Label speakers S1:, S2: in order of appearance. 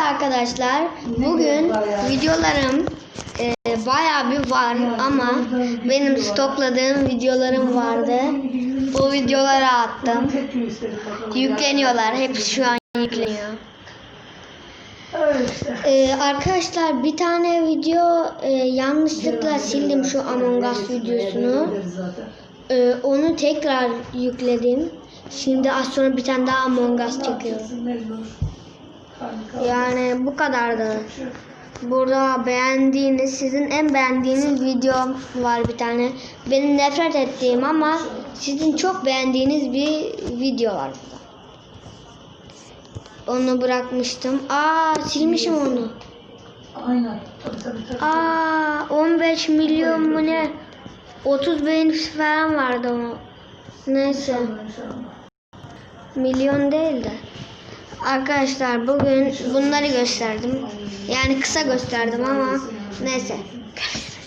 S1: arkadaşlar bugün videolarım e, bayağı bir var ama benim stokladığım videolarım vardı. O videoları attım. Yükleniyorlar. Hepsi şu an yükleniyor. Ee, arkadaşlar bir tane video e, yanlışlıkla sildim şu Among Us videosunu. Ee, onu tekrar yükledim. Şimdi az sonra bir tane daha Among Us çekiyorum. Yani bu kadardı. Burada beğendiğiniz, sizin en beğendiğiniz video var bir tane. Benim nefret ettiğim ama sizin çok beğendiğiniz bir video var burada. Onu bırakmıştım. Aa silmişim onu.
S2: Aynen. Tabii tabii tabii.
S1: Aa 15 milyon mu ne? 30 beğenisi falan vardı onu. Neyse. Milyon değil de. Arkadaşlar bugün bunları gösterdim. Yani kısa gösterdim ama neyse.